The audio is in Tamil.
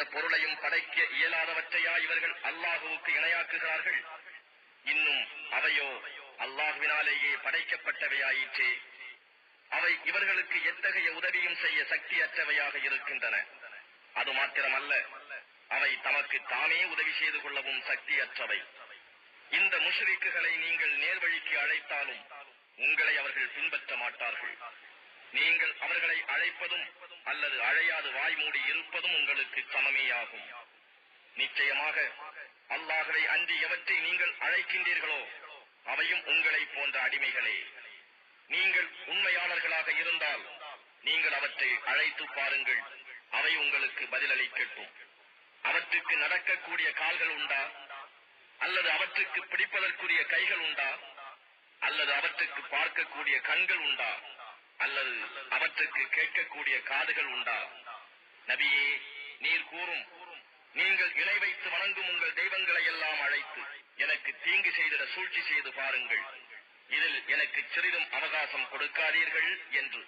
எந்த பொருளையும் படைக்க இயலாதவற்றையா இவர்கள் அல்லாஹுவுக்கு இணையாக்குகிறார்கள்? இன்னும் அவையோ அல்லாஹுவினாலேயே படைக்கப்பட்டவையாயிற்றே. அவை இவர்களுக்கு எத்தகைய உதவியும் செய்ய சக்தியற்றவையாக இருக்கின்றன. அது மாத்திரமல்ல அவை தமக்கு தானே உதவி செய்து கொள்ளவும் சக்தியற்றவை. இந்த முஷ்ரிக்குகளை நீங்கள் நேர்வழிக்கு அழைத்தாலும் உங்களை அவர்கள் பின்பற்ற மாட்டார்கள். நீங்கள் அவர்களை அழைப்பதும் அல்லது அழையாது வாய் மூடி இருப்பதும் உங்களுக்கு சமமேயாகும். நிச்சயமாக அல்லாஹவை அன்றி எவற்றை நீங்கள் அழைக்கின்றீர்களோ அவையும் உங்களை போன்ற அடிமைகளே. நீங்கள் உண்மையாளர்களாக இருந்தால் நீங்கள் அவற்றை அழைத்து பாருங்கள். அவை உங்களுக்கு பதிலளிக்கட்டும். அவற்றுக்கு நடக்கக்கூடிய கால்கள் உண்டா? அல்லது அவற்றுக்கு பிடிப்பதற்குரிய கைகள் உண்டா? அல்லது அவற்றுக்கு பார்க்கக்கூடிய கண்கள் உண்டா? அல்லது அவற்றுக்கு கேட்கக்கூடிய காதுகள் உண்டா? நபியே நீர் கூறும். நீங்கள் இணை வைத்து வணங்கும் உங்கள் தெய்வங்களை எல்லாம் அழைத்து எனக்கு தீங்கு செய்திட சூழ்ச்சி செய்து பாருங்கள். இதில் எனக்கு சிறிதும் அவகாசம் கொடுக்காதீர்கள் என்று